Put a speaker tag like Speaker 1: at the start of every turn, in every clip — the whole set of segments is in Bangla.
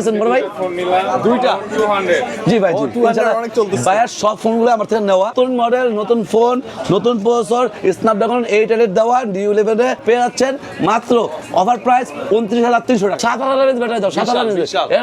Speaker 1: নিয়েছেন বড় ভাই?
Speaker 2: দুইটা?
Speaker 1: জি ভাই জি।
Speaker 2: 200 অনেক চলতেছে।
Speaker 1: ভাইয়ার সব ফোনগুলো আমার থেকে নেওয়া। নতুন মডেল নতুন ফোন নতুন প্রসেসর স্ন্যাপড্রাগন এইট এর দেওয়া নিউ ইলেভেনে পেয়ে যাচ্ছেন মাত্র অফার প্রাইস উনত্রিশ হাজার তিনশো টাকা। সাত হাজার ব্যাটারি দাও সাত হাজার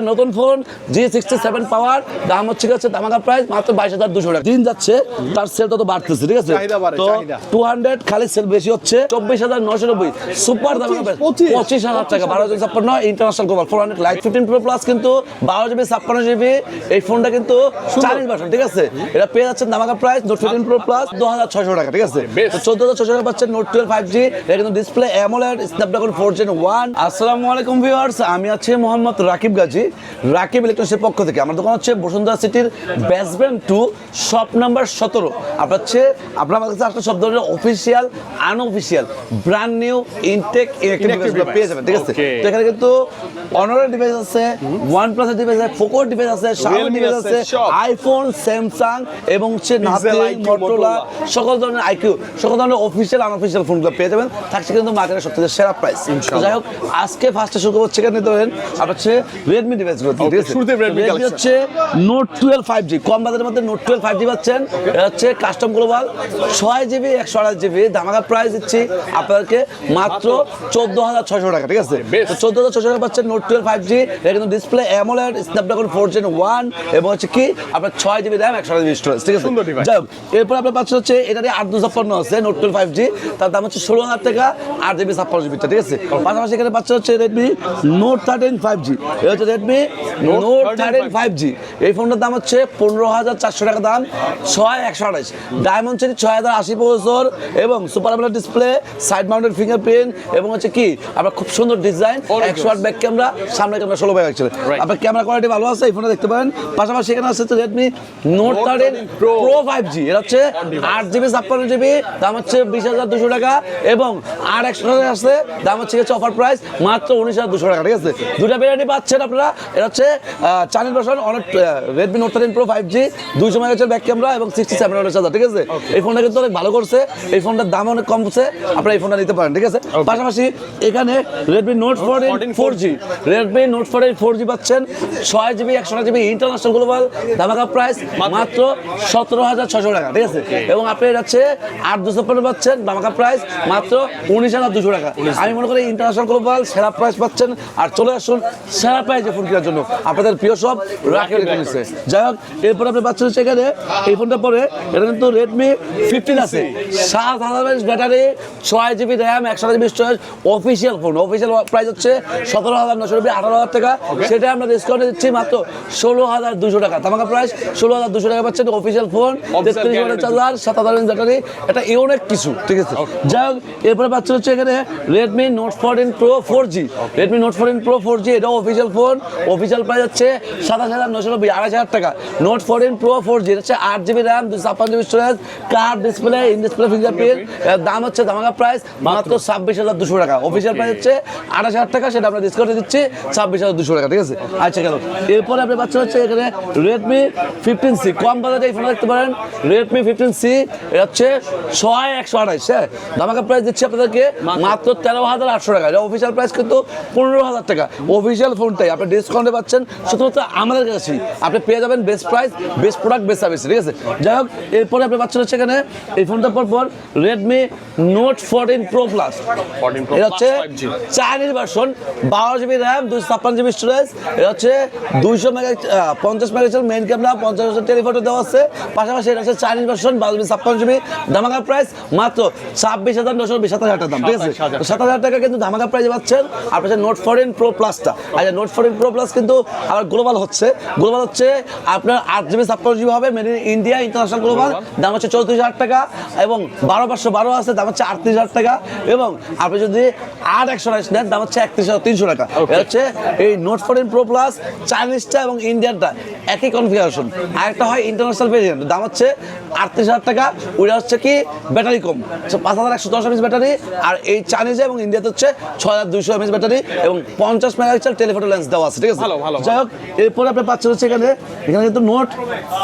Speaker 1: নতুন phone G sixty seven power দাম হচ্ছে হচ্ছে দামাকা প্রাইস মাত্র বাইশ হাজার দুশো টাকা। দিন যাচ্ছে তার সেল তত বাড়তেছে ঠিক আছে? তো টু হান্ড্রেড খালি সেল বেশি হচ্ছে চব্বিশ হাজার নশো নব্বই। সুপার দামাকা প্রাইস
Speaker 2: পঁচিশ।
Speaker 1: হাজার টাকা বারো হাজার ছাপ্পান্ন international global four hundred light fifteen pro plus কিন্তু বারো জিবি ছাপ্পান্ন জিবি এই ফোনটা কিন্তু চালিশ ভার্সন ঠিক আছে? এটা পেয়ে যাচ্ছেন দামাকা price note fifteen pro plus দু হাজার ছয়শো টাকা ঠিক আছে। চোদ্দ হাজার ছশো টাকা পাচ্ছেন নোট টুয়েলভ ফাইভ জি এটা কিন্তু display AMOLED Snapdragon four gen one আসসালামু আলাইকুম ভিউয়ার্স আমি আছি মোহাম্মদ রাকিব গাজী। রাকিব ইলেকট্রনিক্সের পক্ষ থেকে। আমার দোকান হচ্ছে বসুন্ধরা সিটির বেসব্যান্ড টু শপ নাম্বার সতেরো। আপনার হচ্ছে আপনার কাছে আসলে সব ধরনের official unofficial brand new intact পেয়ে যাবেন ঠিক আছে? তো এখানে কিন্তু অনারের ডিভাইস আছে ওয়ান প্লাসের ডিভাইস আছে পোকোর ডিভাইস আছে শাওমি ডিভাইস
Speaker 2: আছে,
Speaker 1: আইফোন স্যামসাং এবং হচ্ছে নাথিং
Speaker 2: IQ,
Speaker 1: সকল ধরনের আইকিউ সকল ধরনের অফিসিয়াল আনঅফিসিয়াল ফোনগুলো পেয়ে যাবেন। থাকছে কিন্তু মার্কেটের সবথেকে সেরা প্রাইস
Speaker 2: ইনশাআল্লাহ।
Speaker 1: যাই হোক আজকে ফার্স্টে শুরু করব সেখানে ধরেন আপনার হচ্ছে রেডমি ডিভাইসগুলো ঠিক আছে?
Speaker 2: শুরুতে
Speaker 1: রেডমি। হচ্ছে নোট টুয়েলভ ফাইভ জি কম বাজারের মধ্যে নোট টুয়েলভ ফাইভ জি পাচ্ছেন। এটা হচ্ছে কাস্টম গ্লোবাল ছয় জিবি একশো আঠাশ জিবি ধামাকা প্রাইস দিচ্ছি আপনাদেরকে মাত্র চোদ্দ হাজার ছয়শো টাকা ঠিক আছে? চোদ্দ হাজার ছয়শো টাকা পাচ্ছেন নোট টুয়েলভ ফাইভ জি এটা কিন্তু display AMOLED Snapdragon four gen one এবং হচ্ছে কি আপনার ছয় জিবি র্যাম একশো আঠাশ জিবি স্টোরেজ ঠিক আছে? যাই হোক, এরপর আপনার পাচ্ছেন হচ্ছে এটারই আট দুশো ছাপ্পান্ন আছে নোট টুয়েলভ ফাইভ জি তার দাম হচ্ছে ষোলো হাজার টাকা আট জিবি ছাপ্পান্ন জিবি ঠিক আছে? পাশাপাশি এখানে পাচ্ছেন হচ্ছে Redmi note thirteen five G এটা হচ্ছে Redmi note thirteen five G এই ফোনটার দাম হচ্ছে পনেরো হাজার চারশো টাকা দাম ছয় একশো আঠাশ। ডায়মন্ড সিটি ছয় হাজার আশি বছর এবং সুপার আমলের ডিসপ্লে সাইড মাউন্টেড ফিঙ্গারপ্রিন্ট এবং হচ্ছে কি আপনার খুব সুন্দর ডিজাইন একশো আট ব্যাক ক্যামেরা সামনে ক্যামেরা ষোলো ব্যাগ অ্যাকচুয়ালি আপনার ক্যামেরা কোয়ালিটি ভালো আছে? এই ফোনটা দেখতে পারেন। পাশাপাশি এখানে আছে Redmi note thirteen pro five G এটা হচ্ছে আট জিবি ছাপ্পান্ন জিবি দাম হচ্ছে বিশ হাজার দুশো টাকা এবং আর একশো টাকা আছে দাম হচ্ছে হচ্ছে অফার প্রাইস মাত্র উনিশ হাজার দুশো টাকা ঠিক আছে? দুটা ভ্যারাইটি পাচ্ছেন আপনারা। এটা হচ্ছে চাইনিজ ভার্সন অনেক Redmi note thirteen pro five G দুইশো মেগাপিক্সেল ব্যাক ক্যামেরা এবং সিক্সটি সেভেন হাজার ঠিক আছে? এই ফোনটা কিন্তু অনেক ভালো করছে। এই ফোনটার দাম অনেক কম হচ্ছে। আপনারা এই ফোনটা নিতে পারেন ঠিক আছে? পাশাপাশি এখানে Redmi note fourteen four G Redmi note fourteen four G পাচ্ছেন। ছয় জিবি একশো জিবি ইন্টারন্যাশনাল গ্লোবাল ধামাকা প্রাইস মাত্র সতেরো হাজার ছশো টাকা ঠিক আছে? এবং আপনি যাচ্ছে আট দুশো পনেরো পাচ্ছেন ধামাকা প্রাইস মাত্র উনিশ হাজার দুশো টাকা। আমি মনে করি ইন্টারন্যাশনাল গ্লোবাল সেরা প্রাইস পাচ্ছেন। আর চলে আসুন সেরা প্রাইসে ফোন কেনার জন্য। আপনাদের প্রিয় সব রাখে নিচ্ছে যাই হোক এরপর আপনি পাচ্ছেন হচ্ছে এখানে এই ফোনটা পরে এটা কিন্তু রেডমি ফিফটিন আছে। সাত হাজার ব্যাটারি ছয় জিবি র্যাম একশো GB storage official phone official price হচ্ছে সতেরো হাজার নশো রুপি আঠারো হাজার টাকা। সেটা আমরা ডিসকাউন্টে দিচ্ছি মাত্র ষোলো হাজার দুশো টাকা। তামাকা প্রাইস ষোলো হাজার দুশো টাকা পাচ্ছেন অফিসিয়াল ফোন তেত্রিশ
Speaker 2: guarantee।
Speaker 1: চার্জার সাত হাজার ব্যাটারি এটা ইউনিক কিছু। ঠিক আছে। যাই হোক এরপরে পাচ্ছেন হচ্ছে এখানে Redmi note fourteen pro four G Redmi note fourteen pro four G এটাও অফিসিয়াল ফোন অফিসিয়াল প্রাইস হচ্ছে সাতাশ হাজার নশো নব্বই আড়াই হাজার টাকা। Note fourteen pro four G হচ্ছে আট জিবি র্যাম দুশো ছাপ্পান্ন জিবি স্টোরেজ কার ডিসপ্লে ইন ডিসপ্লে ফিঙ্গারপ্রিন্ট দাম হচ্ছে ধামাকা প্রাইস মাত্র ছাব্বিশ হাজার দুশো টাকা। অফিসিয়াল প্রাইস হচ্ছে আঠাশ হাজার টাকা সেটা আমরা ডিসকাউন্টে দিচ্ছি ছাব্বিশ হাজার দুশো টাকা। ঠিক আছে? আচ্ছা গেল। এরপরে আপনি পাচ্ছেন হচ্ছে এখানে রেডমি ফিফটিন সি কম বাজারে এই ফোন দেখতে পারেন। রেডমি ফিফটিন সি এটা হচ্ছে ছয় একশো আঠাইশ হ্যাঁ? ধামাকা প্রাইস দিচ্ছি আপনাদেরকে মাত্র তেরো হাজার আটশো টাকা। এটা অফিসিয়াল প্রাইস কিন্তু পনেরো হাজার টাকা। অফিসিয়াল ফোনটাই আপনি ডিসকাউন্টে পাচ্ছেন শুধুমাত্র আমাদের কাছে। আপনি পেয়ে যাবেন best price best product best service ঠিক আছে? যাই হোক এরপরে আপনি পাচ্ছেন হচ্ছে এখানে। এই ফোনটার পর পর Redmi note fourteen pro plus
Speaker 2: 14 Pro
Speaker 1: এটা হচ্ছে
Speaker 2: 5G
Speaker 1: চাইনিজ ভার্সন বারো জিবি র্যাম দুশো ছাপ্পান্ন জিবি স্টোরেজ এটা হচ্ছে দুইশো মেগা পঞ্চাশ মেগাপিক্সেল মেইন ক্যামেরা পঞ্চাশ বছর টেলিফোটো দেওয়া আছে। পাশাপাশি এটা হচ্ছে চাইনিজ ভার্সন বারো জিবি ছাপ্পান্ন জিবি ধামাকা প্রাইস মাত্র ছাব্বিশ হাজার নশো সাতাশ হাজার টাকা দাম ঠিক আছে?
Speaker 2: 27,000
Speaker 1: সাত হাজার টাকা কিন্তু ধামাকা প্রাইসে পাচ্ছেন। আপনার নোট ফোরটিন প্রো প্লাসটা আচ্ছা নোট ফোরটিন প্রো প্লাস কিন্তু আবার গ্লোবাল হচ্ছে। গ্লোবাল হচ্ছে আপনার আট জিবি ছাপ্পান্ন জিবি হবে made in India international global দাম হচ্ছে চৌত্রিশ হাজার টাকা এবং বারো পাঁচশো বারো আছে দাম হচ্ছে আটত্রিশ হাজার টাকা। এবং আপনি যদি আট একশো নেন দাম হচ্ছে একত্রিশ হাজার তিনশো টাকা। হচ্ছে এই নোট ফোরটিন প্রো প্লাস চাইনিজটা এবং ইন্ডিয়ানটা একই কনফিগারেশন আরেকটা হয় ইন্টারন্যাশনাল ভেরিয়েন্ট দাম হচ্ছে আটত্রিশ হাজার টাকা ওইটা হচ্ছে কি ব্যাটারি কম। পাঁচ হাজার একশো দশ এমএস ব্যাটারি আর এই চাইনিজে এবং ইন্ডিয়াতে হচ্ছে ছয় হাজার দুইশো এমএস ব্যাটারি এবং পঞ্চাশ মেগাপিক্সেল টেলিফোটো লেন্স দেওয়া আছে ঠিক আছে?
Speaker 2: ভালো, ভালো,
Speaker 1: যাই হোক এরপরে আপনি পাচ্ছেন হচ্ছে এখানে এখানে কিন্তু note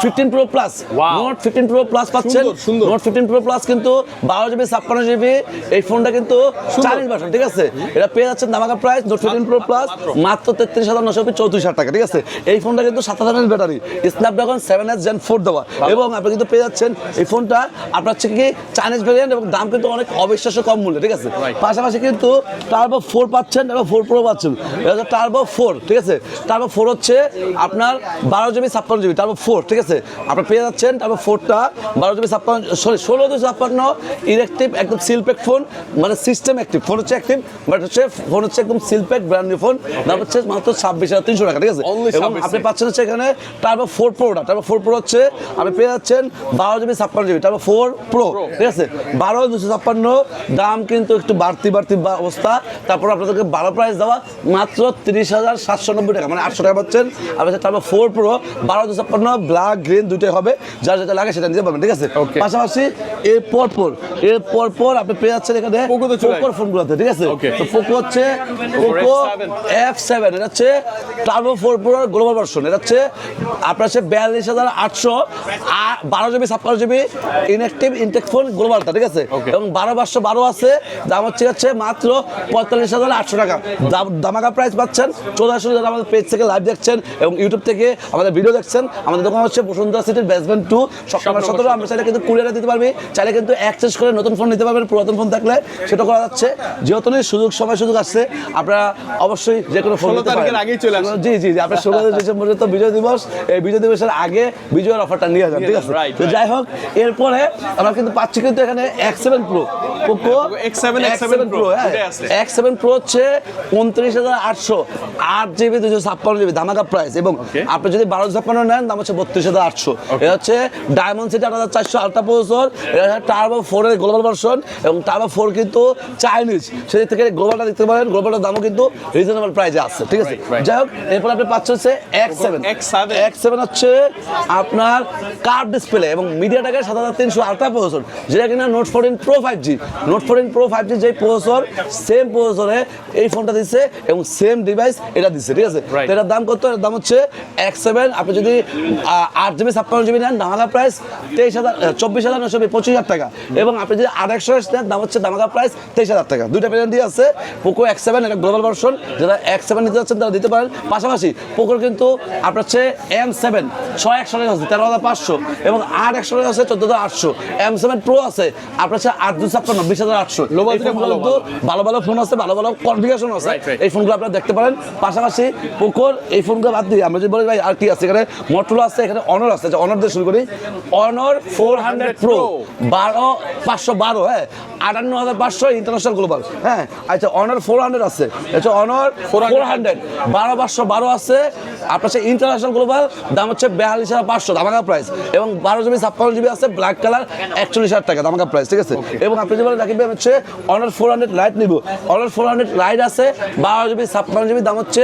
Speaker 1: fifteen pro plus. Note fifteen pro plus পাচ্ছেন। নোট ফিফটিন প্রো প্লাস কিন্তু বারো জিবি ছাপ্পান্ন জিবি এই ফোনটা কিন্তু চাইনিজ ভার্সন ঠিক আছে? এটা পেয়ে যাচ্ছেন ধামাকা price note fifteen pro plus মাত্র তেত্রিশ হাজার নশো চৌত্রিশ হাজার টাকা ঠিক আছে? এই ফোনটা কিন্তু সাত হাজার battery Snapdragon seven S gen four দেওয়া। এবং আপনি কিন্তু পেয়ে যাচ্ছেন এই ফোনটা আপনার হচ্ছে কি চাইনিজ ভ্যারিয়েন্ট এবং দাম কিন্তু অনেক অবিশ্বাস্য কম মূল্যে ঠিক আছে? পাশাপাশি কিন্তু টার্বো ফোর পাচ্ছেন এবং ফোর প্রো পাচ্ছেন। এটা টার্বো ফোর ঠিক আছে? টার্বো ফোর হচ্ছে আপনার বারো জিবি ছাপ্পান্ন জিবি টার্বো ফোর ঠিক আছে? আপনার পেয়ে যাচ্ছেন টার্বো ফোরটা বারো জিবি ছাপ্পান্ন সরি ষোলো দুশো ছাপ্পান্ন ইলেকট্রিভ একদম সিলপ্যাক ফোন মানে সিস্টেম অ্যাক্টিভ ফোন হচ্ছে অ্যাক্টিভ বাট হচ্ছে ফোন হচ্ছে একদম সিলপ্যাক ব্র্যান্ড নিউ ফোন দাম হচ্ছে মাত্র ছাব্বিশ হাজার তিনশো টাকা ঠিক আছে? এবং আপনি পাচ্ছেন হচ্ছে এখানে টার্বো ফোর প্রোটা টার্বো ফোর প্রো হচ্ছে আপনি পেয়ে যাচ্ছেন বারো জিবি ছাপ্পান্ন জিবি টার্বো ফোর প্রো ঠিক আছে? বারো দুশো ছাপ্পান্ন। দাম কিন্তু একটু বাড়তি বাড়তি অবস্থা। তারপর আপনাদেরকে বারো প্রাইস দেওয়া মাত্র তিরিশ হাজার সাতশো নব্বই টাকা। মানে আটশো টাকা পাচ্ছেন। আপনি টার্বো ফোর প্রো বারো দুশো ছাপ্পান্ন ব্ল্যাক গ্রিন দুটোই হবে। যার যেটা লাগে সেটা নিতে পারবেন ঠিক আছে. পাশাপাশি এর পর পর এর পর পর আপনি পেয়ে যাচ্ছেন এখানে পোকোর ফোনগুলোতে ঠিক আছে. তো পোকো হচ্ছে পোকো এফ সেভেন এটা হচ্ছে টার্বো ফোর গ্লোবাল ভার্সন এটা হচ্ছে আপনার হচ্ছে বিয়াল্লিশ হাজার আটশো বারো জিবি ছাপ্পান্ন জিবি ইনটেক ফোন গ্লোবালটা ঠিক আছে? এবং বারো পাঁচশো বারো আছে দাম হচ্ছে হচ্ছে মাত্র পঁয়তাল্লিশ হাজার আটশো টাকা। দামাকা প্রাইস পাচ্ছেন। চলে আসুন যারা আমাদের পেজ থেকে লাইভ দেখছেন এবং ইউটিউব থেকে আমাদের ভিডিও দেখছেন। আমাদের দোকান হচ্ছে বসুন্ধরা সিটির বেসমেন্ট টু সপ্তাহ সতেরো আমরা চাইলে কিন্তু কুরিয়ারে দিতে পারবি। চাইলে কিন্তু এক্সচেঞ্জ করে নতুন ফোন নিতে পারবেন পুরাতন ফোন থাকলে। সেটা করা যাচ্ছে। যেহেতু সুযোগ সময় সুযোগ আসছে আপনারা অবশ্যই যে কোনো ফোন
Speaker 2: 16
Speaker 1: নিতে পারেন।
Speaker 2: আগেই চলে।
Speaker 1: জি জি আপনার ষোলো ডিসেম্বরে তো বিজয় দিবস। এই বিজয় দিবসের আগে বিজয়ের অফারটা নিয়ে যান ঠিক আছে? তো যাই হোক এরপরে আমরা কিন্তু পাচ্ছি কিন্তু এখানে X seven pro Poco
Speaker 2: X7, X7 Pro, দুটোই আছে।
Speaker 1: এক্স সেভেন প্রো হচ্ছে উনত্রিশ হাজার আটশো আট জিবি দুশো ছাপ্পান্ন জিবি ধামাকা প্রাইস এবং আপনি যদি বারো ছাপ্পান্ন নেন দাম হচ্ছে বত্রিশ হাজার আটশো। এটা হচ্ছে ডায়মন্ড সিটি আট হাজার চারশো আলট্রা প্রসেসর এটা হচ্ছে টার্বো ফোরের গ্লোবাল ভার্সন এবং টার্বো ফোর কিন্তু চাইনিজ সেদিক থেকে গ্লোবালটা দেখতে পারেন গ্লোবালটার দামও কিন্তু রিজনেবল প্রাইসে আসছে ঠিক আছে. যাই হোক এরপর আপনি পাচ্ছেন হচ্ছে x seven
Speaker 2: X7
Speaker 1: x seven হচ্ছে আপনার কার্ভ ডিসপ্লে এবং মিডিয়াটাকের সাত হাজার তিনশো আলট্রা প্রসেসর যেটা কিনা note fourteen pro five G note fourteen pro five G যে প্রসেসর সেম প্রসেসরে এই ফোনটা দিচ্ছে এবং সেম ডিভাইস এটা দিচ্ছে ঠিক আছে? এটার দাম কত? এটার দাম হচ্ছে এক্স সেভেন আপনি যদি আট জিবি ছাপ্পান্ন জিবি নেন দামাকা প্রাইস তেইশ হাজার চব্বিশ হাজার নশো পঁচিশ হাজার টাকা। এবং আপনি যদি আট একশো নেন দাম হচ্ছে দামাকা প্রাইস তেইশ হাজার টাকা। দুইটা ভ্যারিয়েন্টই আছে পোকো এক্স সেভেন এটা গ্লোবাল ভার্সন যারা এক্স সেভেন নিতে যাচ্ছেন তারা দিতে পারেন। পাশাপাশি পোকোর কিন্তু আপনার হচ্ছে এম সেভেন ছয় একশো টাকা আছে তেরো হাজার পাঁচশো এবং আট একশো টাকা আছে চোদ্দ হাজার আটশো। এম সেভেন প্রো আছে আপনার হচ্ছে আট দুশো ছাপ্পান্ন বিশ হাজার আটশো।
Speaker 2: ভালো,
Speaker 1: ভালো। ভালো ফোন আছে ভালো ভালো কনফিগারেশন আছে. এই ফোনগুলো আপনারা দেখতে পারেন। পাশাপাশি পোকোর এই ফোনগুলো বাদ দিয়ে আমরা যদি বলি ভাই আর কি আছে এখানে? মোটরোলা আছে এখানে অনর আছে অনর দিয়ে শুরু করি। অনর ফোর হান্ড্রেড প্রো বারো পাঁচশো বারো হ্যাঁ? আটান্ন হাজার পাঁচশো ইন্টারন্যাশনাল গ্লোবাল হ্যাঁ? আচ্ছা অনার ফোর হান্ড্রেড আছে। আচ্ছা অনর ফোর হান্ড্রেড বারো পাঁচশো বারো আছে। আপনার হচ্ছে ইন্টারন্যাশনাল গ্লোবাল দাম হচ্ছে বিয়াল্লিশ হাজার পাঁচশো দামাকা প্রাইস এবং বারো জিবি ছাপ্পান্ন জিবি আছে ব্ল্যাক কালার একচল্লিশ হাজার টাকা দামাকা প্রাইস ঠিক আছে? এবং আপনি যদি বলেন রাখবেন হচ্ছে অনার ফোর হান্ড্রেড লাইট নিব। অনার ফোর হান্ড্রেড লাইট আছে বারো জিবি ছাপ্পান্ন জিবি দাম হচ্ছে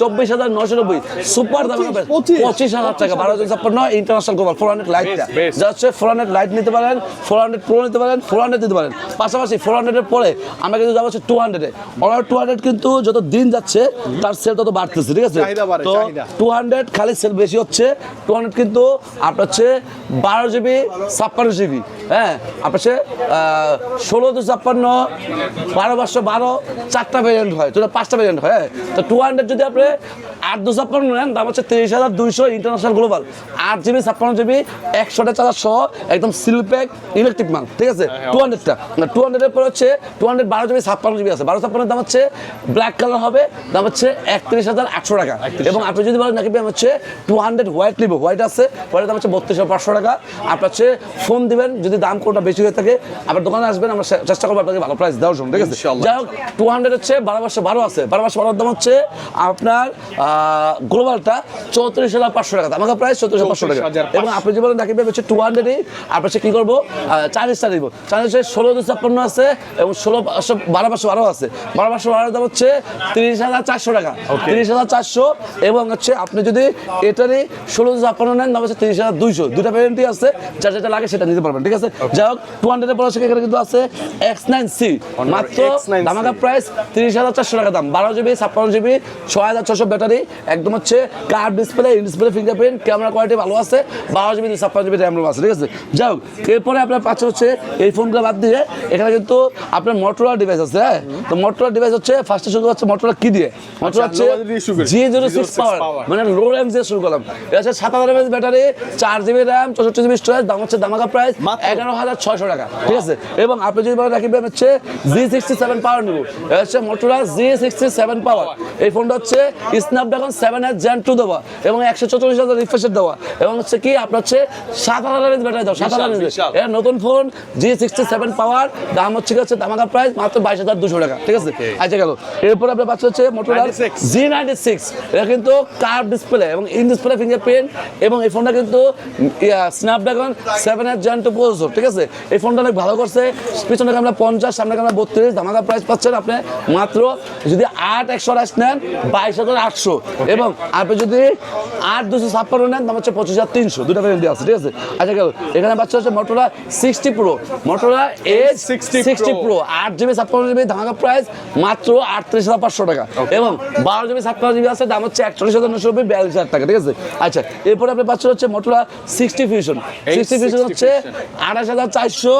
Speaker 1: চব্বিশ হাজার নশো নব্বই। সুপার দাম হবে
Speaker 2: পঁচিশ।
Speaker 1: হাজার টাকা বারো জিবি ছাপ্পান্ন ইন্টারন্যাশনাল গ্লোবাল ফোর হান্ড্রেড লাইটটা. যা হচ্ছে ফোর হান্ড্রেড লাইট নিতে পারেন ফোর হান্ড্রেড প্রো নিতে পারেন ফোর হান্ড্রেড নিতে পারেন। পাশাপাশি ফোর হান্ড্রেডের পরে আমরা কিন্তু যাব হচ্ছে টু হান্ড্রেডে অনার টু হান্ড্রেড কিন্তু যত দিন যাচ্ছে তার সেল তত বাড়তেছে ঠিক আছে? তো টু হান্ড্রেড খালি সেল বেশি হচ্ছে টু হান্ড্রেড কিন্তু আপনার হচ্ছে বারো জিবি ছাপ্পান্ন জিবি। হ্যাঁ আপনার হচ্ছে ষোলো দু ছাপ্পান্ন বারো পাঁচশো বারো চারটা ভেরিয়েন্ট হয় তোটা পাঁচটা ভেরিয়েন্ট হয় হ্যাঁ। তো টু হান্ড্রেড যদি আপনি আট দু ছাপ্পান্ন নেন দাম হচ্ছে তিরিশ হাজার দুইশো ইন্টারন্যাশনাল গ্লোবাল আট জিবি ছাপ্পান্ন জিবি একশোটা চার্জার সহ একদম সিলপ্যাক ইলেকট্রিক মাল ঠিক আছে? টু। হান্ড্রেডটা টু হান্ড্রেডের পর হচ্ছে টু হান্ড্রেড বারো জিবি ছাপ্পান্ন জিবি আছে। বারো ছাপ্পান্নের দাম হচ্ছে ব্ল্যাক কালার হবে দাম হচ্ছে একত্রিশ হাজার আটশো টাকা। এবং আপনি যদি বলেন নাকি হচ্ছে টু হান্ড্রেড হোয়াইট নিবো হোয়াইট আছে হোয়াইটের দাম হচ্ছে বত্রিশ পাঁচশো টাকা। আপনার হচ্ছে ফোন দিবেন যদি দাম কোনটা বেশি হয়ে থাকে আপনার দোকানে আসবেন আমরা চেষ্টা করব আপনাকে ভালো প্রাইস দেওয়ার জন্য ঠিক আছে? যাই হোক টু হান্ড্রেড হচ্ছে বারো পাঁচশো বারো আছে। বারো পাঁচশো বারোর দাম হচ্ছে আপনার গ্লোবালটা চৌত্রিশ হাজার পাঁচশো টাকা। আমাকে প্রাইস চৌত্রিশ হাজার পাঁচশো টাকা। এবং আপনি যে বলেন ভাই হচ্ছে টু হান্ড্রেডই আপনার হচ্ছে কী করব? চার্জেসটা দিব। চার্জেস ষোলো দু ছাপ্পান্ন আছে এবং ষোলো পাঁচশো বারো পাঁচশো বারো আছে। বারো পাঁচশো বারোর দাম হচ্ছে তিরিশ হাজার চারশো টাকা। তিরিশ হাজার চারশো এবং হচ্ছে আপনি যদি এটারই ষোলো দু ছাপ্পান্ন নেন দাম হচ্ছে তিরিশ হাজার দুইশো। দুটা পেয়ে গ্যারেন্টি আছে যা যেটা লাগে সেটা নিতে পারবেন ঠিক আছে? যাই হোক টু হান্ড্রেডের পরে সেখানে কিন্তু আছে এক্স নাইন সি মাত্র
Speaker 2: X9C
Speaker 1: ধামাকা প্রাইস তিরিশ হাজার চারশো টাকা দাম বারো জিবি ছাপ্পান্ন জিবি ছয় হাজার ছশো ব্যাটারি একদম হচ্ছে curve display display fingerprint camera quality ভালো আছে বারো জিবি ছাপ্পান্ন জিবি র্যাম আছে ঠিক আছে? যাই হোক এরপরে আপনার পাচ্ছে হচ্ছে এই ফোনগুলো বাদ দিয়ে এখানে কিন্তু আপনার মোটরোলা ডিভাইস আছে হ্যাঁ? তো মোটরোলা ডিভাইস হচ্ছে ফার্স্টে শুরু হচ্ছে মোটরোলা কি দিয়ে? মোটরোলা হচ্ছে
Speaker 2: শুরু করি।
Speaker 1: জি জিরো সিক্স পাওয়ার মানে লো র্যাম দিয়ে শুরু করলাম। এটা হচ্ছে সাত হাজার ব্যাটারি চার জিবি র্যাম চৌষট্টি জিবি স্টোরেজ দাম হচ্ছে দামাকা প্রাইস? এগারো হাজার ছয়শো টাকা। ঠিক আছে? এবং আপনি যদি বলেন রাখবেন হচ্ছে জি সিক্সটি সেভেন পাওয়ার নেব। এটা হচ্ছে Motorola G sixty seven power এই ফোনটা হচ্ছে স্ন্যাপড্রাগন সেভেন এর জেন টু দেওয়া এবং একশো চল্লিশ হাজার রিফ্রেশের দেওয়া। এবং হচ্ছে কি আপনার হচ্ছে সাত হাজার ব্যাটারি দেওয়া সাত হাজার। এটা নতুন phone G sixty seven power দাম হচ্ছে কি হচ্ছে দামাকা প্রাইস মাত্র বাইশ হাজার দুশো টাকা। ঠিক আছে? আচ্ছা গেল। এরপর আপনার পাচ্ছে হচ্ছে মোটরোলা
Speaker 2: 96
Speaker 1: জি নাইনটি সিক্স এটা কিন্তু কার ডিসপ্লে এবং ইন ডিসপ্লে ফিঙ্গারপ্রিন্ট এবং এই ফোনটা কিন্তু স্ন্যাপড্রাগন সেভেন এর জেন্ট প্রসেসর ঠিক আছে? এই ফোনটা অনেক ভালো করছে। পিছনে ক্যামেরা পঞ্চাশ সামনে ক্যামেরা বত্রিশ ধামাকা প্রাইস পাচ্ছেন আপনি মাত্র যদি আট একশো আঠাশ নেন বাইশ হাজার আটশো। এবং আপনি যদি আট দুশো ছাপ্পান্ন নেন দাম হচ্ছে পঁচিশ হাজার তিনশো। দুটা ভ্যারেন্টি আছে ঠিক আছে? আচ্ছা গেল। এখানে বাচ্চা হচ্ছে Motorola sixty pro Motorola edge
Speaker 2: 60
Speaker 1: sixty pro আট জিবি ছাপ্পান্ন জিবি ধামাকা প্রাইস মাত্র আটত্রিশ হাজার পাঁচশো টাকা। এবং বারো জিবি ছাপ্পান্ন জিবি আছে দাম হচ্ছে একচল্লিশ হাজার নশো নব্বই বিয়াল্লিশ হাজার টাকা ঠিক আছে? আচ্ছা এরপরে আপনি পাচ্ছেন হচ্ছে মোটরলা সিক্সটি সিক্সটি ফিউশন
Speaker 2: 60
Speaker 1: হচ্ছে আঠাশ হাজার চারশো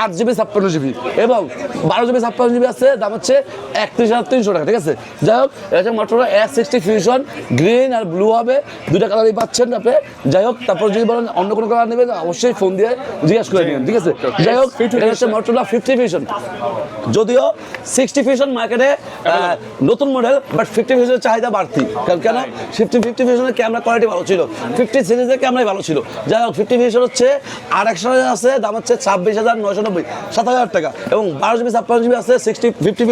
Speaker 1: আট জিবি ছাপ্পান্ন জিবি এবং বারো জিবি ছাপ্পান্ন জিবি আছে দাম হচ্ছে একত্রিশ হাজার তিনশো টাকা ঠিক আছে? যাই হোক এটা হচ্ছে Motorola S sixty fusion green আর ব্লু হবে দুটা কালারই পাচ্ছেন আপনি। যাই হোক তারপর যদি বলেন অন্য কোনো কালার নেবেন অবশ্যই ফোন দিয়ে জিজ্ঞাসা করে নেবেন ঠিক আছে? যাই হোক এটা হচ্ছে মোটরলা ফিফটি ফিউশন যদিও সিক্সটি ফিউশন মার্কেটে নতুন মডেল বাট ফিফটি ফিউশনের চাহিদা বাড়তি। কারণ কেন? ফিফটি ফিফটি ফিউশনের ক্যামেরা কোয়ালিটি ভালো ছিল। ফিফটি সিরিজের ক্যামেরাই ভালো ছিল। যাই হোক ফিফটি হচ্ছে আর একশো আছে দাম হচ্ছে ছাব্বিশ হাজার নয়শো নব্বই সাত হাজার টাকা। এবং বারো জিবি ছাপ্পান্ন জিবি আছে সিক্সটি ফিফটি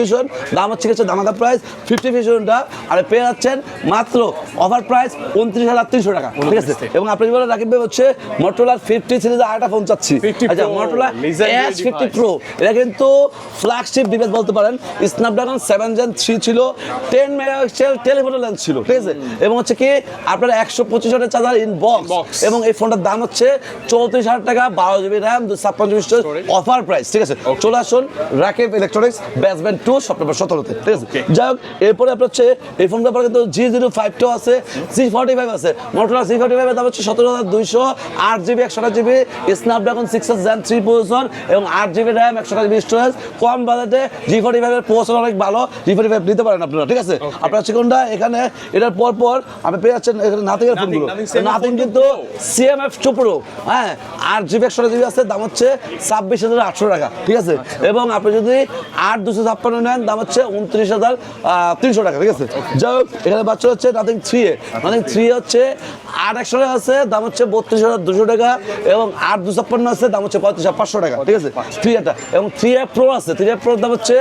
Speaker 1: দাম হচ্ছে প্রাইস ফিফটি আর পেয়ে যাচ্ছেন মাত্র অফার প্রাইস উনত্রিশ হাজার তিনশো টাকা ঠিক আছে? এবং আপনি বলে রাখবেন হচ্ছে মোটরোলার ফিফটি সিরিজে আরেকটা ফোন চাচ্ছি। আচ্ছা মোটরোলা এস ফিফটি প্রো এটা কিন্তু ফ্ল্যাগশিপ ডিভাইস বলতে পারেন। স্ন্যাপড্রাগন সেভেন জেন থ্রি ছিল টেন মেগাপিক্সেল টেলিফোটো লেন্স ছিল ঠিক আছে? এবং হচ্ছে কি আপনার একশো পঁচিশ হাজার চার্জার ইন বক্স এবং এই ফোনটার দাম হচ্ছে চৌত্রিশ হাজার টাকা বারো জিবি র্যাম ছাপ্পান্ন জিবি স্টোরেজ অফার প্রাইস ঠিক আছে? চলে আসুন রাকিব ইলেকট্রনিক্স ব্যাসব্যান্ড টু সপ্তাহ সতেরোতে ঠিক আছে? যাই হোক এরপরে আপনার হচ্ছে এই কিন্তু জি জিরো আছে সি ফর্টি ফাইভ আছে। মোটরলা সি ফর্টি ফাইভের দাম হচ্ছে সতেরো হাজার দুইশো আট জিবি একশো GB Snapdragon six gen three processor এবং আট জিবি র্যাম একশো জিবি স্টোরেজ কম বাজেটে জি ফর্টি ফাইভের প্রসেসর অনেক ভালো জি ফর্টি ফাইভ নিতে পারেন আপনারা ঠিক আছে? আপনার চিকনটা এখানে এটার পর পর আপনি পেয়ে যাচ্ছেন এখানে নাথিং এর ফোনগুলো নাথিং কিন্তু সিএমএফ টু প্রো হ্যাঁ আর একশো জিবি আছে দাম হচ্ছে ছাব্বিশ হাজার আটশো টাকা ঠিক আছে? এবং আপনি যদি আট দুশো ছাপ্পান্ন নেন দাম হচ্ছে উনত্রিশ হাজার তিনশো টাকা ঠিক আছে? যাই হোক এখানে বাচ্চা হচ্ছে Nothing three A. Nothing three হচ্ছে আট একশো টাকা আছে দাম হচ্ছে বত্রিশ হাজার দুশো টাকা এবং আট দুশো ছাপ্পান্ন আছে দাম হচ্ছে পঁয়ত্রিশ হাজার পাঁচশো টাকা ঠিক আছে? থ্রি এটা। এবং থ্রি এ প্রো আছে। থ্রি এ প্রোর দাম হচ্ছে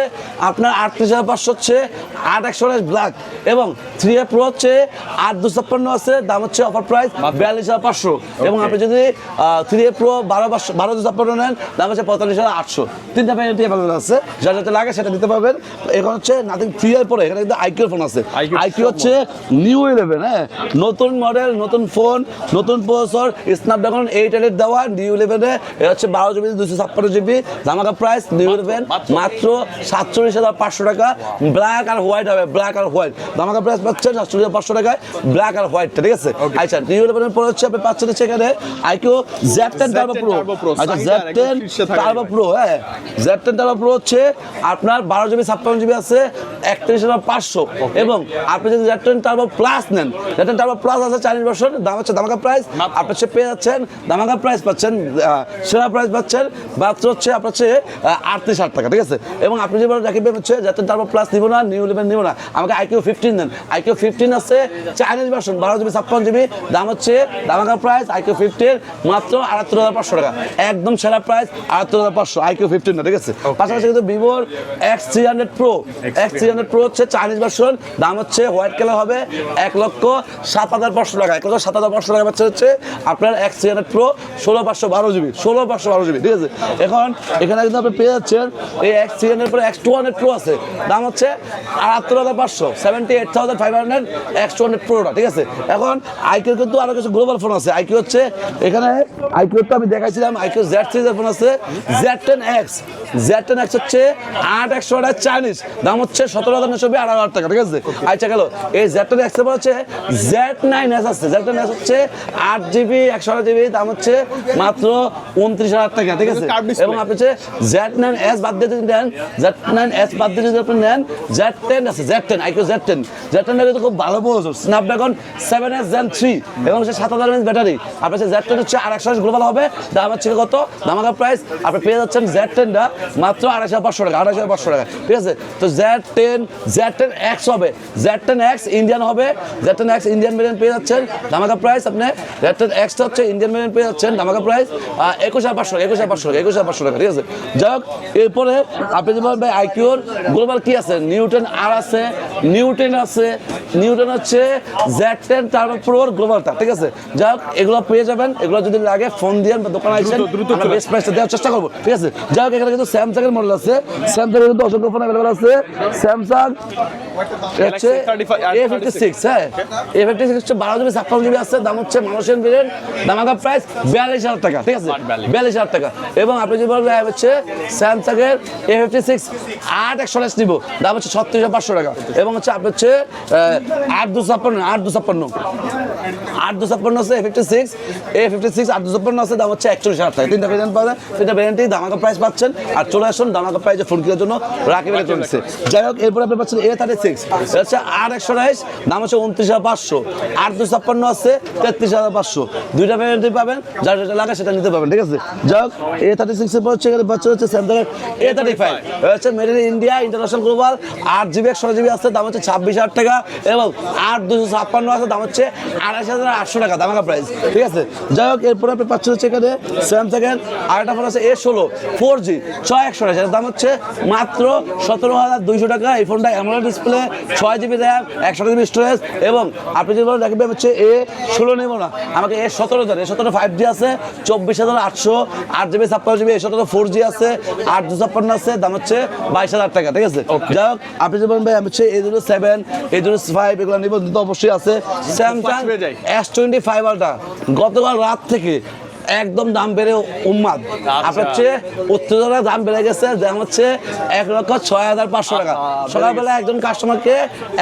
Speaker 1: আপনার আটত্রিশ হাজার পাঁচশো হচ্ছে আট একশো ব্ল্যাক এবং থ্রি এ প্রো হচ্ছে আট দুশো ছাপ্পান্ন আছে দাম হচ্ছে অফার প্রাইস বিয়াল্লিশ হাজার পাঁচশো। এবং আপনি যদি থ্রি এ প্রো বারো বারো ছাপ্পান্ন নেন দাম হচ্ছে পঁয়তাল্লিশ হাজার আটশো। তিনটা ভ্যারাইটি অ্যাভেলেবল আছে যা যাতে লাগে সেটা নিতে পারবেন। এখন হচ্ছে নাথিং থ্রি এর পরে এখানে কিন্তু আইকিউর ফোন আছে। আইকিউ হচ্ছে নিউ ইলেভেন হ্যাঁ? নতুন মডেল নতুন ফোন নতুন প্রসেসর স্ন্যাপড্রাগন এইট এর দেওয়া নিউ ইলেভেনে হচ্ছে বারো জিবি দুশো ছাপ্পান্ন জিবি ধামাকা প্রাইস নিউ ইলেভেন মাত্র? সাতচল্লিশ হাজার পাঁচশো টাকা। ব্ল্যাক আর হোয়াইট হবে ব্ল্যাক আর হোয়াইট ধামাকা প্রাইস পাচ্ছেন সাতচল্লিশ হাজার পাঁচশো টাকায় ব্ল্যাক আর হোয়াইট ঠিক আছে? আচ্ছা নিউ ইলেভেনের পরে হচ্ছে আপনি পাচ্ছেন এখানে iQOO Z ten turbo pro আচ্ছা
Speaker 2: চাহিদা
Speaker 1: জেড
Speaker 2: একদম
Speaker 1: টেন
Speaker 2: শীর্ষে থাকে
Speaker 1: টার্বো প্রো হ্যাঁ। জেড টেন টার্বো প্রো হচ্ছে আপনার বারো জিবি ছাপ্পান্ন জিবি আছে একত্রিশ হাজার পাঁচশো। এবং আপনি যদি জেড টেন টার্বো প্লাস নেন জেড টেন টার্বো প্লাস আছে চাইনিজ ভার্সন দাম হচ্ছে দামাকা প্রাইস আপনি হচ্ছে পেয়ে যাচ্ছেন দামাকা প্রাইস পাচ্ছেন সেরা প্রাইস পাচ্ছেন মাত্র হচ্ছে আপনার হচ্ছে আটত্রিশ হাজার টাকা ঠিক আছে? এবং আপনি যে রাখবেন হচ্ছে জেড টেন টার্বো প্লাস নিব না নিউ ইলেভেন নিব না আমাকে আইকিউ ফিফটিন দেন। আইকিউ ফিফটিন আছে চাইনিজ ভার্সন বারো জিবি ছাপ্পান্ন জিবি দাম হচ্ছে দামাকা প্রাইস আইকিউ ফিফটিন মাত্র আটাত্তর হাজার পাঁচশো টাকা। একদম সেরা প্রাইস আটাত্তর হাজার পাঁচশো আইকিউ ফিফটিন ঠিক আছে? পাশাপাশি কিন্তু ভিভোর X three hundred pro X three hundred pro হচ্ছে চাইনিজ ভার্সন দাম হচ্ছে হোয়াইট কালার হবে এক লক্ষ সাত হাজার পাঁচশো টাকা। এক লক্ষ সাত হাজার পাঁচশো টাকা পাচ্ছে হচ্ছে আপনার এক্স থ্রি হান্ড্রেড প্রো ষোলো পাঁচশো বারো জিবি ষোলো পাঁচশো বারো জিবি ঠিক আছে? এখন এখানে কিন্তু আপনি পেয়ে যাচ্ছেন এই X three hundred pro X two hundred pro আছে। দাম হচ্ছে আটাত্তর হাজার পাঁচশো seventy eight thousand five hundred X two hundred প্রোটা ঠিক আছে? এখন আইকিউ কিন্তু আরও কিছু গ্লোবাল ফোন আছে। আইকিউ হচ্ছে এখানে আইকিউ তো আমি দেখাইছিলাম আইকিউ জেড সিরিজের ফোন আছে Z ten X Z ten X হচ্ছে আট একশো টাকা চাইনিজ দাম হচ্ছে সতেরো হাজার নশো আঠারো হাজার টাকা ঠিক আছে? আচ্ছা গেল। এই জেড টেন এক্স হচ্ছে জেড নাইন এস আছে। জেড টেন এস হচ্ছে আট জিবি একশো আট জিবি দাম হচ্ছে মাত্র উনত্রিশ হাজার টাকা ঠিক আছে? এবং আপনি হচ্ছে জেড নাইন এস বাদ দিয়ে যদি নেন জেড নাইন এস বাদ দিয়ে যদি আপনি নেন জেড টেন আছে Z ten iQOO Z ten Z ten খুব ভালো processor. Snapdragon seven S gen three এবং হচ্ছে সাত হাজার ব্যাটারি আপনার জেড টেন হচ্ছে আর একশো গ্লোবাল হবে। দাম হচ্ছে কত? দামাকা প্রাইস আপনি পেয়ে যাচ্ছেন জ্যাড টেনটা মাত্র আড়াইশ হাজার পাঁচশো টাকা, আড়াইশ হাজার পাঁচশো টাকা। ঠিক আছে? তো Z ten Z ten X হবে। জ্যাড টেন এক্স ইন্ডিয়ান হবে। Z ten X Indian variant পেয়ে যাচ্ছেন। দামাকা প্রাইস আপনি জেড টেন এক্সটা হচ্ছে ইন্ডিয়ান ভেরিয়েন্ট পেয়ে যাচ্ছেন। দামাকা প্রাইস একুশ হাজার পাঁচশো টাকা, একুশ হাজার পাঁচশো টাকা, একুশ হাজার পাঁচশো টাকা, ঠিক আছে? যাই হোক, এরপরে আপনি যে বলবেন আইকিউর গ্লোবাল কি আছে? নিউটন আর আছে, নিউটন আছে, নিউটন হচ্ছে জ্যাড টেন তার প্রোর গ্লোবালটা ঠিক আছে? যাই হোক, এগুলো পেয়ে যাবেন। এগুলো যদি লাগে ফোন দিয়ে বা দোকানে আসেন আমরা বেস্ট প্রাইসটা দেওয়ার চেষ্টা করব। ঠিক আছে? যাই হোক এখানে কিন্তু স্যামসাং এর মডেল আছে স্যামসাং এর কিন্তু অসংখ্য ফোন অ্যাভেলেবল আছে। স্যামসাং হচ্ছে এ ফিফটি সিক্স হ্যাঁ। এ ফিফটি সিক্স হচ্ছে বারো জিবি ছাপ্পান্ন জিবি আছে দাম হচ্ছে ভেরিয়েন্ট দাম আগা প্রাইস বিয়াল্লিশ হাজার টাকা ঠিক আছে? বিয়াল্লিশ। হাজার টাকা। এবং আপনি যদি বলবেন হচ্ছে স্যামসাং এর এ ফিফটি সিক্স আট একশো এস নিব দাম হচ্ছে ছত্রিশ হাজার পাঁচশো টাকা। এবং হচ্ছে আপনি হচ্ছে আট দুশো ছাপ্পান্ন আট দুশো ছাপ্পান্ন। আট ছাপ্পান্ন আছে A fifty six A fifty six আট ছাপ্পান্ন আছে, দাম হচ্ছে একচল্লিশ হাজার টাকা। তিনটা পাবেন তিনটা দামাকা প্রাইস পাচ্ছেন। আর চলে আসুন দামাকা ফোন কেনার জন্য রাখি যাই হোক আপনি পাচ্ছেন এ থার্টি সিক্স হচ্ছে আর একশো রাইস দাম হচ্ছে উনত্রিশ হাজার পাঁচশো। আট ছাপ্পান্ন আছে, তেত্রিশ হাজার পাঁচশো। দুইটা পাবেন যার যেটা লাগে সেটা নিতে পারবেন, ঠিক আছে? যাই হোক এ থার্টি সিক্সের পর হচ্ছে এখানে হচ্ছে স্যামসাং এ থার্টি ফাইভ হচ্ছে made in India international global আট জিবি, একশো জিবি আছে, দাম হচ্ছে ছাব্বিশ হাজার টাকা। এবং আট দুশো ছাপ্পান্ন আছে, দাম হচ্ছে আড়াইশ হাজার আটশো টাকা দামাকা প্রাইস ঠিক আছে? যাই হোক এরপরে আপনি পাচ্ছেন হচ্ছে এখানে স্যামসাং এর আরেকটা ফোন আছে এ ষোলো ফোর জি ছয় একশো টাকা। দাম হচ্ছে মাত্র সতেরো হাজার দুইশো টাকা। এই ফোনটা অ্যামোলেড ডিসপ্লে ছয় জিবি র্যাম একশো জিবি স্টোরেজ এবং আপনি যদি বলেন রাখবেন হচ্ছে এ ষোলো নেব না। আমাকে এ সতেরো হাজার এ সতেরো ফাইভ জি আছে চব্বিশ হাজার আটশো আট জিবি ছাপ্পান্ন জিবি এ সতেরো ফোর জি আছে আট দু ছাপ্পান্ন আছে দাম হচ্ছে বাইশ হাজার টাকা। ঠিক আছে? যাই হোক আপনি যদি বলেন ভাই হচ্ছে এ দুটো সেভেন এ দুটো ফাইভ এগুলো নিব অবশ্যই আছে। স্যামসাং
Speaker 2: যাই।
Speaker 1: এস টোয়েন্টি ফাইভ আলটা গতকাল রাত থেকে একদম দাম বেড়ে উম্মাদ। আপনার হচ্ছে উত্তেজনার দাম বেড়ে গেছে দাম হচ্ছে এক লক্ষ ছয় হাজার পাঁচশো টাকা। সকালবেলা একজন কাস্টমারকে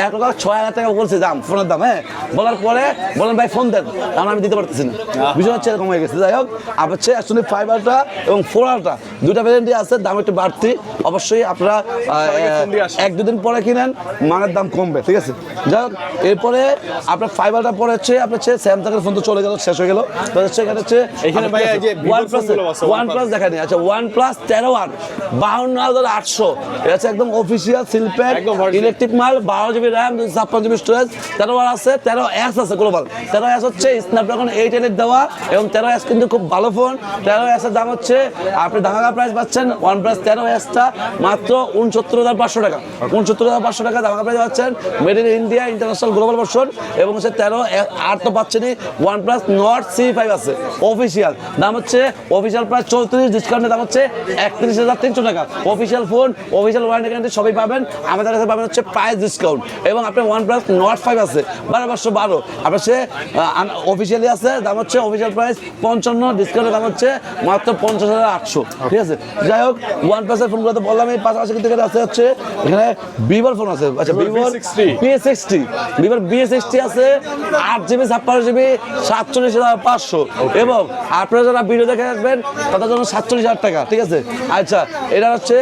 Speaker 1: এক লক্ষ ছয় হাজার টাকা বলছে দাম ফোনের দাম হ্যাঁ? বলার পরে বলেন ভাই ফোন দেন কারণ আমি দিতে পারতেছি না। বিষয় হচ্ছে এরকম হয়ে গেছে। যাই হোক আপনার হচ্ছে একচুয়ালি ফাইভ আলটা এবং ফোর আলটা দুটা ভ্যারিয়েন্টই আছে দাম একটু বাড়তি। অবশ্যই আপনারা এক দুদিন পরে কিনেন মানের দাম কমবে ঠিক আছে? যাই হোক এরপরে আপনার ফাইবারটা পরে হচ্ছে আপনার হচ্ছে স্যামসাংয়ের ফোন তো চলে গেল শেষ হয়ে গেল। তো হচ্ছে এখানে হচ্ছে
Speaker 2: এখানে ভাইয়া এই যে
Speaker 1: ওয়ান প্লাস দেখা নেই আচ্ছা বাউন্ন হাজার আটশো। এটা হচ্ছে একদম অফিসিয়াল
Speaker 2: original।
Speaker 1: ইলেকট্রিক মাল বারো জিবি র্যাম ছাপ্পান্ন জিবি স্টোরেজ তেরো ওয়ান আছে তেরো এস আছে গ্লোবাল তেরো এস হচ্ছে স্ন্যাপড্রাগন এইট এর দেওয়া এবং তেরো এস কিন্তু খুব ভালো ফোন তেরো এস এর দাম হচ্ছে আপনি ধামাকা প্রাইস পাচ্ছেন ওয়ান প্লাস তেরো এসটা মাত্র উনসত্তর হাজার পাঁচশো টাকা। উনসত্তর হাজার পাঁচশো টাকা ধামাকা প্রাইস পাচ্ছেন made in India international global version এবং হচ্ছে তেরো আর তো পাচ্ছেনই নট সি ফাইভ আছে অফিসিয়াল দাম হচ্ছে অফিসিয়াল প্রাইস চৌত্রিশ ডিসকাউন্টের দাম হচ্ছে একত্রিশ হাজার তিনশো টাকা। Official phone official warranty guarantee সবই পাবেন। আমাদের কাছে পাবেন হচ্ছে প্রাইস ডিসকাউন্ট এবং আপনার ওয়ান প্লাস নট ফাইভ আছে বারো পাঁচশো বারো। আপনার সে অফিসিয়ালি আছে দাম হচ্ছে অফিসিয়াল প্রাইস পঞ্চান্ন ডিসকাউন্টের দাম হচ্ছে মাত্র পঞ্চাশ হাজার আটশো। ঠিক আছে? যাই হোক ওয়ান প্লাসের ফোনগুলো তো বললাম এই পাশাপাশি কিন্তু এখানে আছে হচ্ছে এখানে ভিভোর ফোন আছে। আচ্ছা ভিভোর
Speaker 2: V60
Speaker 1: বিএস সিক্সটি ভিভোর বিএস সিক্সটি আছে আট জিবি ছাপ্পান্ন জিবি সাতচল্লিশ হাজার পাঁচশো। এবং আপনারা যারা ভিডিও দেখে আসবেন, তাদের জন্য সাতচল্লিশ হাজার টাকা, ঠিক আছে? আচ্ছা এটা হচ্ছে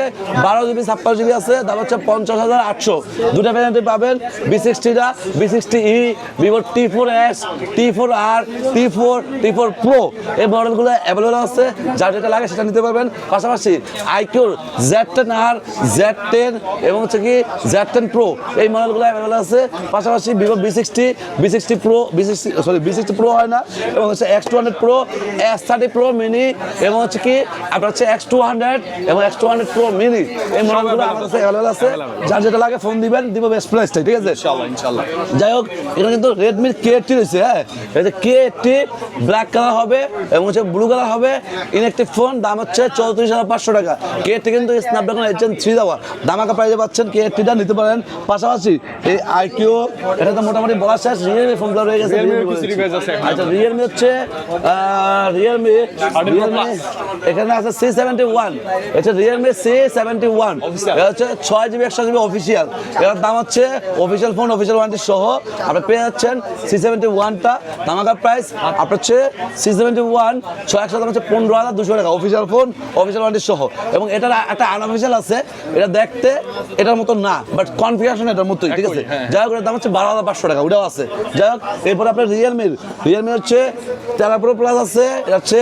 Speaker 1: বারো জিবি ছাপ্পান্ন জিবি আছে, দাম হচ্ছে পঞ্চাশ হাজার আটশো। দুটা ভ্যারিয়েন্টে পাবেন V সিক্সটিটা V sixty E Vivo T four S T four আর T four T four pro এই মডেলগুলো অ্যাভেলেবল আছে, যার যেটা লাগে সেটা নিতে পারবেন। পাশাপাশি আইকিউর জেড টেন আর জেড টেন এবং হচ্ছে কি জেড টেন প্রো এই মডেলগুলো অ্যাভেলেবল আছে। পাশাপাশি Vivo V sixty V sixty pro V sixty sorry V sixty pro হয় না, এবং হচ্ছে X two hundred pro S thirty pro mini এবং হচ্ছে কি আপনার হচ্ছে এক্স টু হান্ড্রেড এবং X two hundred pro mini এই মডেলগুলো আমার কাছে অ্যাভেলেবল আছে। যার যেটা লাগে ফোন দিবেন দিব বেস্ট প্রাইসটাই ঠিক আছে? যাই হোক এটা কিন্তু রেডমির কে এইটটি রয়েছে হ্যাঁ? এটা কে এইটটি ব্ল্যাক কালার হবে এবং হচ্ছে ব্লু কালার হবে। ইনএক্টিভ ফোন দাম হচ্ছে চৌত্রিশ হাজার পাঁচশো টাকা। কে এইটটি কিন্তু স্ন্যাপড্রাগন এইচএন থ্রি দেওয়া। দামাকা প্রাইজে পাচ্ছেন কে এইটটিটা নিতে পারেন। পাশাপাশি এই আইকিউ এটা তো মোটামুটি বলা শেষ রিয়েলমি ফোনগুলো রয়ে গেছে। আচ্ছা রিয়েলমি হচ্ছে রিয়েলমি রিয়েলমি এখানে আছে সি সেভেন্টি ওয়ান এটা রিয়েলমি সি সেভেন্টি ওয়ান এটা হচ্ছে ছয় জিবি একশো জিবি অফিসিয়াল এটার দাম হচ্ছে অফিসিয়াল ফোন অফিসিয়াল ওয়ারেন্টি সহ আপনি পেয়ে যাচ্ছেন সি সেভেন্টি ওয়ানটা দামাকার প্রাইস আপনার হচ্ছে সি সেভেন্টি ওয়ান ছয় একশো দাম হচ্ছে পনেরো হাজার দুশো টাকা। অফিসিয়াল ফোন অফিসিয়াল ওয়ারেন্টি সহ। এবং এটার একটা আনঅফিসিয়াল আছে এটা দেখতে এটার মতো না বাট কনফিগারেশন এটার মতোই ঠিক আছে?
Speaker 2: হ্যাঁ।
Speaker 1: যাই হোক এটার দাম হচ্ছে বারো হাজার পাঁচশো টাকা ওটাও আছে। যাই হোক এরপর আপনার রিয়েলমির রিয়েলমি হচ্ছে তেরো প্রো প্লাস আছে এটা হচ্ছে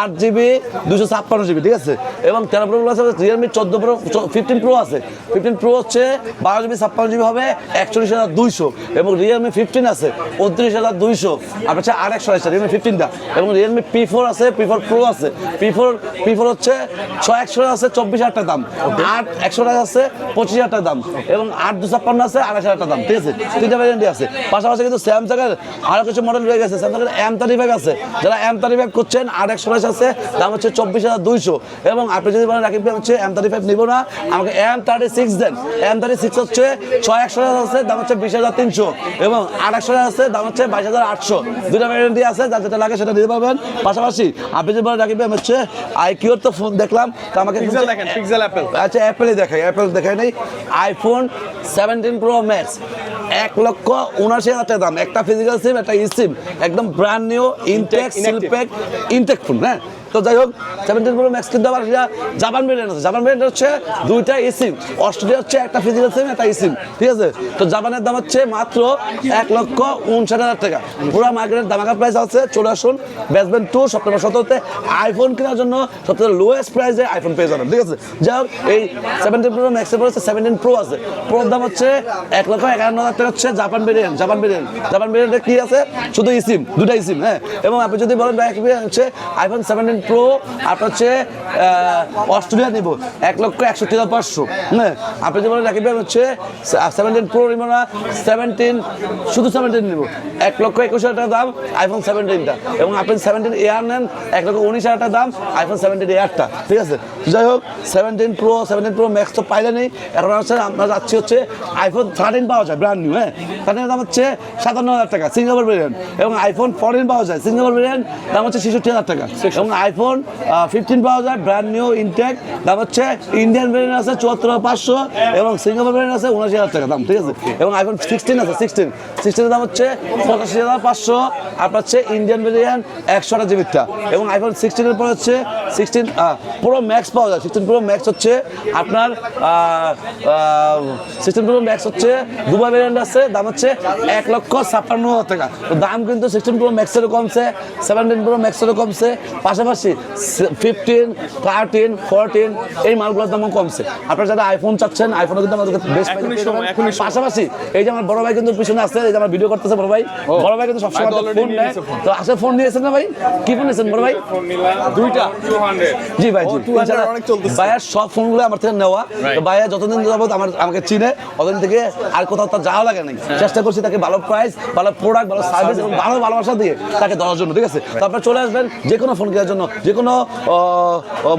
Speaker 1: আট জিবি দুশো ছাপ্পান্ন জিবি ঠিক আছে? এবং তেরো প্রো প্লাস আছে রিয়েলমি চোদ্দ প্রো ফিফটিন প্রো আছে। ফিফটিন প্রো হচ্ছে বারো জিবি ছাপ্পান্ন জিবি হবে একচল্লিশ হাজার দুইশো। এবং রিয়েলমি ফিফটিন আছে উনত্রিশ হাজার দুইশো। আর হচ্ছে আর একশো আছে রিয়েলমি ফিফটিনটা এবং রিয়েলমি পি ফোর আছে পি ফোর প্রো আছে। পি ফোর পি ফোর হচ্ছে ছয় একশো আছে চব্বিশ হাজার টাকা দাম। আট একশো টাকা আছে পঁচিশ হাজার টাকা দাম। এবং আট দু ছাপ্পান্ন আছে আড়াইশ হাজার টাকা দাম ঠিক আছে? তিনটা ভ্যারিয়েন্টই আছে। পাশাপাশি কিন্তু স্যামসাংয়ের আরও কিছু মডেল রয়ে গেছে। স্যামসাংয়ের এম থার্টি ফাইভ আছে। যারা এম থার্টি ফাইভ করছেন আর একশো আছে দাম হচ্ছে চব্বিশ হাজার দুইশো। এবং আপনি যদি বলেন রাকিব ভাই হচ্ছে এম থার্টি ফাইভ নিবো না আমাকে এম থার্টি সিক্স দেন। এম থার্টি সিক্স হচ্ছে ছয় একশো আছে দাম হচ্ছে বিশ হাজার তিনশো। এবং আর একশো আছে দাম হচ্ছে বাইশ হাজার আটশো। দুটা ভ্যারিয়েন্টই আছে যার যেটা লাগে সেটা নিতে পারবেন। পাশাপাশি আপনি যদি বলেন রাকিব ভাই হচ্ছে আইকিউর তো ফোন দেখলাম তো আমাকে
Speaker 2: পিক্সেল অ্যাপেল
Speaker 1: আচ্ছা অ্যাপেলই দেখাই অ্যাপেল দেখাই নেই। আইফোন সেভেন্টিন প্রো ম্যাক্স এক লক্ষ উনাশি হাজার টাকা দাম। একটা ফিজিক্যাল সিম একটা ই সিম একদম brand new intact. Seal pack intact phone হ্যাঁ? তো যাই হোক সেভেন্টিন প্রো ম্যাক্স কিন্তু আবার সেটা জাপান ব্র্যান্ড আছে। জাপান ব্র্যান্ড হচ্ছে দুইটা ই সিম অস্ট্রেলিয়া হচ্ছে একটা ফিজিক্যাল সিম একটা ই সিম ঠিক আছে? তো জাপানের দাম হচ্ছে মাত্র এক লক্ষ উনষাট হাজার টাকা। পুরো মার্কেটের দামাকা প্রাইস আছে। চলে আসুন বেসবেন টু সপ্তাহ সতেরোতে আইফোন কেনার জন্য সবথেকে লোয়েস্ট প্রাইসে আইফোন পেয়ে যাবেন। ঠিক আছে? যাই হোক, এই সেভেন্টিন প্রো ম্যাক্সের পর হচ্ছে সেভেন্টিন প্রো আছে। প্রোর দাম হচ্ছে এক লক্ষ একান্ন হাজার টাকা হচ্ছে Japan variant Japan variant Japan ভেরিয়েন্টে কি আছে? শুধু ইসিম দুটা ইসিম হ্যাঁ? এবং আপনি যদি বলেন হচ্ছে আইফোন সেভেন্টিন প্রো আপনার হচ্ছে অস্ট্রেলিয়া নিব। এক লক্ষ একষট্টি হাজার পাঁচশো। হ্যাঁ আপনি বলেন ভাই, হচ্ছে সেভেন্টিন প্রো নিব না সেভেন্টিন শুধু সেভেন্টিন নিব। এক লক্ষ একুশ হাজার টাকা দাম আইফোন সেভেন্টিনটা এবং আপনি সেভেন্টিন এয়ার নেন, এক লক্ষ উনিশ হাজার টাকা দাম আইফোন সেভেন্টিন এয়ারটা ঠিক আছে? যাই হোক seventeen pro seventeen pro max তো পাইলে নেই। এখন হচ্ছে, আমরা যাচ্ছি হচ্ছে আইফোন থার্টিন পাওয়া যায় ব্র্যান্ড নিউ হ্যাঁ? থার্টিনের দাম হচ্ছে সাতান্ন হাজার টাকা সিঙ্গাপুর ভেরিয়েন্ট এবং আইফোন ফোরটিন পাওয়া যায় সিঙ্গাপুর ভেরিয়েন্ট দাম হচ্ছে ছেষট্টি হাজার টাকা। এবং আইফোন ফিফটিন পাওয়া যায় ব্র্যান্ড নিউ ইনটেক দাম হচ্ছে ইন্ডিয়ান ভেরিয়েন্ট আছে চুয়াত্তর পাঁচশো এবং সিঙ্গাপুর ভেরিয়েন্ট আছে উনআশি হাজার টাকা দাম, ঠিক আছে? এবং আইফোন সিক্সটিন আছে সিক্সটিন সিক্সটিনের দাম হচ্ছে পঁচাশি হাজার পাঁচশো আপনার হচ্ছে ইন্ডিয়ান ভেরিয়েন্ট একশোটা জিবিটা। এবং আইফোন সিক্সটিনের পর হচ্ছে সিক্সটিন পুরো ম্যাক্স পাওয়া যায়। সিক্সটিন পুরো ম্যাক্স হচ্ছে আপনার সিক্সটিন প্রো ম্যাক্স হচ্ছে দুবার ভেরিয়েন্ট আছে, দাম হচ্ছে এক লক্ষ ছাপ্পান্ন হাজার টাকা। তো দাম কিন্তু সিক্সটিন প্রো ম্যাক্সেরও কমছে সেভেন্টিন প্রো ম্যাক্সেরও কমছে। পাশাপাশি ফিফটিন থার্টিন ফোরটিন এই মালগুলোর দামও কমছে। আপনারা যারা আইফোন চাচ্ছেন আইফোনও কিন্তু আমাদের
Speaker 2: সময়।
Speaker 1: পাশাপাশি এই যে আমার বড় ভাই কিন্তু পিছনে আসছে এই যে আমার ভিডিও করতেছে বড় ভাই। বড় ভাই কিন্তু সবসময় ফোন
Speaker 2: নিয়ে
Speaker 1: তো আসলে ফোন নিয়েছেন না ভাই? কি ফোন নিয়েছেন বড় ভাই?
Speaker 2: দুইটা
Speaker 1: জি ভাই জি।
Speaker 2: ও, 200
Speaker 1: ইনশাআল্লাহ।
Speaker 2: অনেক চলতেছে।
Speaker 1: ভাইয়ার সব ফোনগুলো আমার থেকে নেওয়া। তো ভাইয়া যতদিন যাবত আমার আমাকে চিনে অতদিন থেকে আর কোথাও তার যাওয়া লাগে নাই। চেষ্টা করছি তাকে ভালো প্রাইস ভালো প্রোডাক্ট ভালো সার্ভিস এবং ভালো ভালোবাসা দিয়ে তাকে দেওয়ার জন্য ঠিক আছে? তো আপনারা চলে আসবেন যে কোনো ফোন কেনার জন্য যে কোনো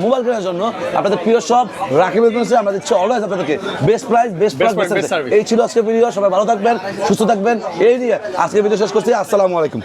Speaker 1: মোবাইল কেনার জন্য আপনাদের প্রিয় সব রাখি আমরা দিচ্ছি অলওয়েজ আপনাদেরকে বেস্ট প্রাইস বেস্ট প্রাইস এই ছিল আজকের ভিডিও সবাই ভালো থাকবেন সুস্থ থাকবেন এই নিয়ে আজকে ভিডিও শেষ করছি আসসালামু আলাইকুম।